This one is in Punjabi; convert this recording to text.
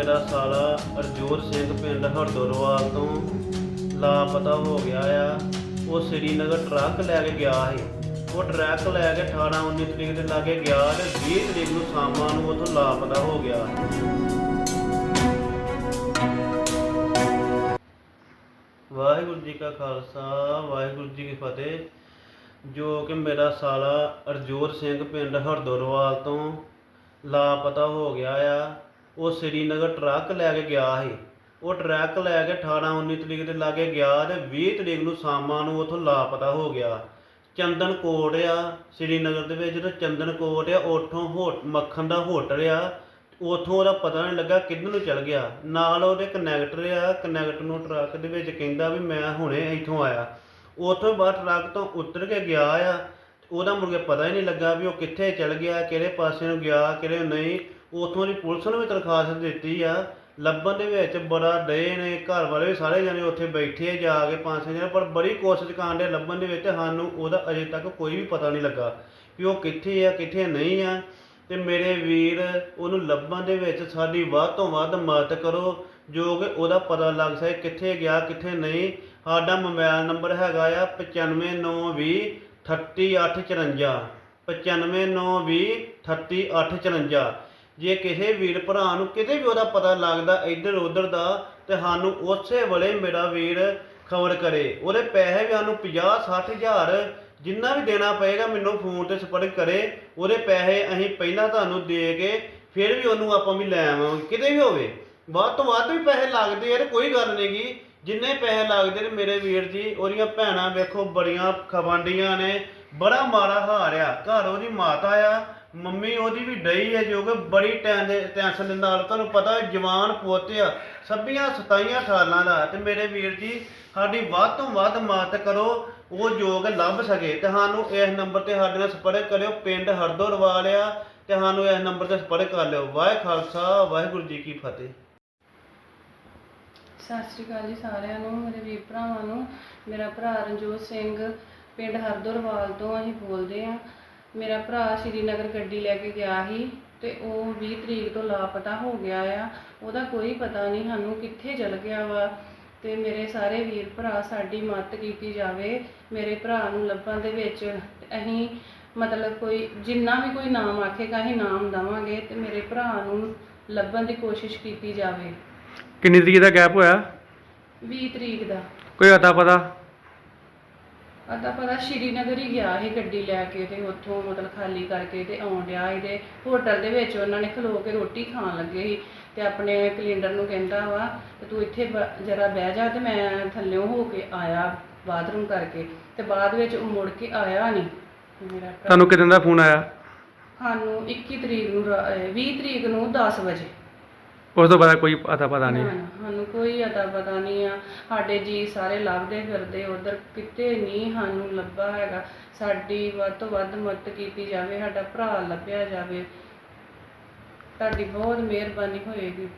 ਮੇਰਾ ਸਾਲਾ ਅਰਜੋਤ ਸਿੰਘ ਪਿੰਡ ਹਰਦੋਰਵਾਲ ਤੋਂ ਲਾਪਤਾ ਹੋ ਗਿਆ ਆ। ਉਹ ਸ੍ਰੀਨਗਰ ਟਰੱਕ ਲੈ ਕੇ ਗਿਆ ਸੀ। ਉਹ ਟਰੱਕ ਲੈ ਕੇ 18 19 ਤਰੀਕ ਦੇ ਲਾਗੇ ਗਿਆ ਤੇ 20 ਤਰੀਕ ਨੂੰ ਸ਼ਾਮਾਂ ਨੂੰ ਉੱਥੋਂ ਲਾਪਤਾ ਹੋ ਗਿਆ। ਵਾਹਿਗੁਰੂ ਜੀ ਕਾ ਖਾਲਸਾ, ਵਾਹਿਗੁਰੂ ਜੀ ਕੀ ਫਤਿਹ। ਜੋ ਕਿ ਮੇਰਾ ਸਾਲਾ ਅਰਜੋਤ ਸਿੰਘ ਪਿੰਡ ਹਰਦੋਰਵਾਲ ਤੋਂ ਲਾਪਤਾ ਹੋ ਗਿਆ ਆ। ਉਹ ਸ੍ਰੀਨਗਰ ਟਰੱਕ ਲੈ ਕੇ ਗਿਆ ਸੀ। ਉਹ ਟਰੱਕ ਲੈ ਕੇ 18 19 ਤਰੀਕ ਦੇ ਲਾਗੇ ਗਿਆ ਤੇ 20 ਤਰੀਕ ਨੂੰ ਸ਼ਾਮਾਂ ਨੂੰ ਉੱਥੋਂ ਲਾਪਤਾ ਹੋ ਗਿਆ। ਚੰਦਨ ਕੋਟ ਆ, ਸ੍ਰੀਨਗਰ ਦੇ ਵਿੱਚ ਜਿਹੜਾ ਚੰਦਨ ਕੋਟ ਆ, ਉੱਥੋਂ ਹੋਟ, ਮੱਖਣ ਦਾ ਹੋਟਲ ਆ, ਉਥੋਂ ਉਹਦਾ ਪਤਾ ਨਹੀਂ ਲੱਗਾ ਕਿੱਧਰ ਨੂੰ ਚਲ ਗਿਆ। ਨਾਲ ਉਹਦੇ ਕਨੈਕਟਰ ਆ ਕਨੈਕਟਰ ਨੂੰ ਟਰੱਕ ਦੇ ਵਿੱਚ ਕਹਿੰਦਾ ਵੀ ਮੈਂ ਹੁਣੇ ਇੱਥੋਂ ਆਇਆ। ਉਥੋਂ ਬਾਅਦ ਟਰੱਕ ਤੋਂ ਉਤਰ ਕੇ ਗਿਆ ਆ ਉਹਦਾ ਮੁੜ ਕੇ ਪਤਾ ਹੀ ਨਹੀਂ ਲੱਗਾ ਵੀ ਉਹ ਕਿੱਥੇ ਚਲ ਗਿਆ, ਕਿਹੜੇ ਪਾਸੇ ਨੂੰ ਗਿਆ, ਕਿਹੜੇ ਨਹੀਂ। ਉਥੋਂ ਦੀ ਪੁਲਿਸ ਨੂੰ ਵੀ ਦਰਖਾਸਤ ਦਿੱਤੀ ਆ। ਲੱਭਣ ਦੇ ਵਿੱਚ ਬੜਾ ਡੇ ਨੇ। ਘਰ ਵਾਲੇ ਵੀ ਸਾਰੇ ਜਣੇ ਉੱਥੇ ਬੈਠੇ ਜਾ ਕੇ ਪੰਜ ਛੇ ਜਣੇ, ਪਰ ਬੜੀ ਕੋਸ਼ਿਸ਼ ਕਰਨ ਦੇ ਲੱਭਣ ਦੇ ਵਿੱਚ ਸਾਨੂੰ ਉਹਦਾ ਅਜੇ ਤੱਕ ਕੋਈ ਵੀ ਪਤਾ ਨਹੀਂ ਲੱਗਾ ਵੀ ਉਹ ਕਿੱਥੇ ਆ, ਕਿੱਥੇ ਨਹੀਂ ਆ। ਤੇ ਮੇਰੇ ਵੀਰ, ਉਹਨੂੰ ਲੱਭਣ ਦੇ ਵਿੱਚ ਸਾਡੀ ਵੱਧ ਤੋਂ ਵੱਧ ਮਦਦ ਕਰੋ, ਜੋ ਕਿ ਉਹਦਾ ਪਤਾ ਲੱਗ ਸਕੇ ਕਿੱਥੇ ਗਿਆ, ਕਿੱਥੇ ਨਹੀਂ। ਸਾਡਾ ਮੋਬਾਈਲ ਨੰਬਰ ਹੈਗਾ ਆ 95920 3854 95920 3854 ਜੇ ਕਿਸੇ ਵੀਰ ਭਰਾ ਨੂੰ ਕਿਤੇ ਵੀ ਉਹਦਾ ਪਤਾ ਲੱਗਦਾ ਇੱਧਰ ਉੱਧਰ ਦਾ, ਤੇ ਸਾਨੂੰ ਉਸੇ ਵੇਲੇ ਮੇਰਾ ਵੀਰ ਖਬਰ ਕਰੇ। ਉਹਦੇ ਪੈਸੇ ਵੀ ਸਾਨੂੰ 50 60 ਹਜ਼ਾਰ ਜਿੰਨਾ ਵੀ ਦੇਣਾ ਪਏਗਾ ਮੈਨੂੰ ਫੋਨ ਤੇ ਸੰਪਰਕ ਕਰੇ। ਉਹਦੇ ਪੈਸੇ ਅਸੀਂ ਪਹਿਲਾਂ ਤੁਹਾਨੂੰ ਦੇ ਕੇ ਫਿਰ ਵੀ ਉਹਨੂੰ ਆਪਾਂ ਵੀ ਲੈ ਆਵਾਂਗੇ। ਕਿਤੇ ਵੀ ਹੋਵੇ, ਵੱਧ ਤੋਂ ਵੱਧ ਵੀ ਪੈਸੇ ਲੱਗਦੇ ਯਾਰ, ਕੋਈ ਗੱਲ ਨਹੀਂਗੀ ਜਿੰਨੇ ਪੈਸੇ ਲੱਗਦੇ ਨੇ ਮੇਰੇ ਵੀਰ ਜੀ, ਉਹਦੀਆਂ ਭੈਣਾਂ ਵੇਖੋ ਬੜੀਆਂ ਖਵਾਂਡੀਆਂ ਨੇ, ਬੜਾ ਮਾੜਾ ਹਾਰ ਆ। ਘਰ ਉਹਦੀ ਮਾਤਾ ਆ, ਮੰਮੀ ਉਹਦੀ ਵੀ ਡਈ ਹੈ ਜੋ ਕਿ ਬੜੀ ਟੈਨਸ਼ਨ ਦੇ ਨਾਲ ਤੁਹਾਨੂੰ ਪਤਾ ਜਵਾਨ ਪੋਤੇ ਆ ਸੱਬੀਆਂ 27 ਸਾਲਾਂ ਦਾ। ਤੇ ਮੇਰੇ ਵੀਰ ਜੀ, ਸਾਡੀ ਵੱਧ ਤੋਂ ਵੱਧ ਮਦਦ ਕਰੋ, ਉਹ ਯੋਗ ਲੱਭ ਸਕੇ। ਤੇ ਸਾਨੂੰ ਇਸ ਨੰਬਰ ਤੇ ਸਾਡੇ ਨਾਲ ਸੰਪਰਕ ਕਰਿਓ, ਪਿੰਡ ਹਰਦੋਰਵਾਲ ਆ। ਤੇ ਸਾਨੂੰ ਇਸ ਨੰਬਰ ਤੇ ਸੰਪਰਕ ਕਰ ਲਿਓ। ਵਾਹਿ ਖਾਲਸਾ, ਵਾਹਿਗੁਰੂ ਜੀ ਕੀ ਫਤਿਹ। ਸਤਿ ਸ਼੍ਰੀ ਅਕਾਲ ਜੀ ਸਾਰਿਆਂ ਨੂੰ, ਮੇਰੇ ਵੀਰ ਭਰਾਵਾਂ ਨੂੰ, ਮੇਰਾ ਭਰਾ ਰਣਜੋਤ ਸਿੰਘ, ਪਿੰਡ ਹਰਦੁਰਵਾਲ ਤੋਂ ਅਸੀਂ ਬੋਲਦੇ ਆ ਮੇਰਾ ਭਰਾ ਸ਼੍ਰੀਨਗਰ ਗੱਡੀ ਲੈ ਕੇ ਗਿਆ ਸੀ ਤੇ ਉਹ 20 ਤਰੀਕ ਤੋਂ ਲਾਪਤਾ ਹੋ ਗਿਆ ਆ। ਉਹਦਾ ਕੋਈ ਪਤਾ ਨਹੀਂ ਸਾਨੂੰ ਕਿੱਥੇ ਚਲ ਗਿਆ ਵਾ ਤੇ ਮੇਰੇ ਸਾਰੇ ਵੀਰ ਭਰਾ ਸਾਡੀ ਮਦਦ ਕੀਤੀ ਜਾਵੇ, ਮੇਰੇ ਭਰਾ ਨੂੰ ਲੱਭਣ ਦੇ ਵਿੱਚ। ਅਸੀਂ ਮਤਲਬ ਕੋਈ ਜਿੰਨਾ ਵੀ ਕੋਈ ਨਾਮ ਆਖੇਗਾ ਅਸੀਂ ਨਾਮ ਦਵਾਂਗੇ ਤੇ ਮੇਰੇ ਭਰਾ ਨੂੰ ਲੱਭਣ ਦੀ ਕੋਸ਼ਿਸ਼ ਕੀਤੀ ਜਾਵੇ। ਕਿੰਨੀ ਤਰੀਕ ਦਾ ਗੈਪ ਹੋਇਆ? 20 ਤਰੀਕ ਦਾ। ਕੋਈ ਅਤਾ ਪਤਾ? ਅੱਧਾ ਪਤਾ ਸ਼੍ਰੀਨਗਰ ਹੀ ਗਿਆ ਸੀ ਗੱਡੀ ਲੈ ਕੇ ਤੇ ਉੱਥੋਂ ਮਤਲਬ ਖਾਲੀ ਕਰਕੇ ਤੇ ਆਉਣ ਡਿਆ ਇਹਦੇ ਹੋਟਲ ਦੇ ਵਿੱਚ ਉਹਨਾਂ ਨੇ ਖਲੋ ਕੇ ਰੋਟੀ ਖਾਣ ਲੱਗੇ ਸੀ ਤੇ ਆਪਣੇ ਕੈਲੰਡਰ ਨੂੰ ਕਹਿੰਦਾ ਵਾ ਤੇ ਤੂੰ ਇੱਥੇ ਜਰਾ ਬਹਿ ਜਾ ਤੇ ਮੈਂ ਥੱਲਿਓਂ ਹੋ ਕੇ ਆਇਆ ਬਾਥਰੂਮ ਕਰਕੇ ਤੇ ਬਾਅਦ ਵਿੱਚ ਉਹ ਮੁੜ ਕੇ ਆਇਆ ਨਹੀਂ ਮੇਰਾ ਤੁਹਾਨੂੰ ਕਿਦਾਂ ਦਾ ਫੋਨ ਆਇਆ? ਸਾਨੂੰ 21 ਤਰੀਕ ਨੂੰ ਰਾ- ਅਹ 20 ਤਰੀਕ ਨੂੰ 10 ਵਜੇ। ਉਸ ਤੋਂ ਬਾਅਦ ਕੋਈ ਅਤਾ ਪਤਾ ਨਹੀਂ। ਨਾ, ਸਾਨੂੰ ਕੋਈ ਅਤਾ ਪਤਾ ਨਹੀਂ ਆ। ਸਾਡੇ ਜੀ ਸਾਰੇ ਲੱਭਦੇ ਫਿਰਦੇ ਉਧਰ ਕਿਤੇ ਨਹੀਂ ਸਾਨੂੰ ਲੱਭਾ ਹੈਗਾ। ਸਾਡੀ ਵੱਧ ਤੋਂ ਵੱਧ ਮਦਦ ਕੀਤੀ ਜਾਵੇ ਸਾਡਾ ਭਰਾ ਲੱਭਿਆ ਜਾਵੇ। ਤੁਹਾਡੀ ਬਹੁਤ ਮਿਹਰਬਾਨੀ ਹੋਏਗੀ।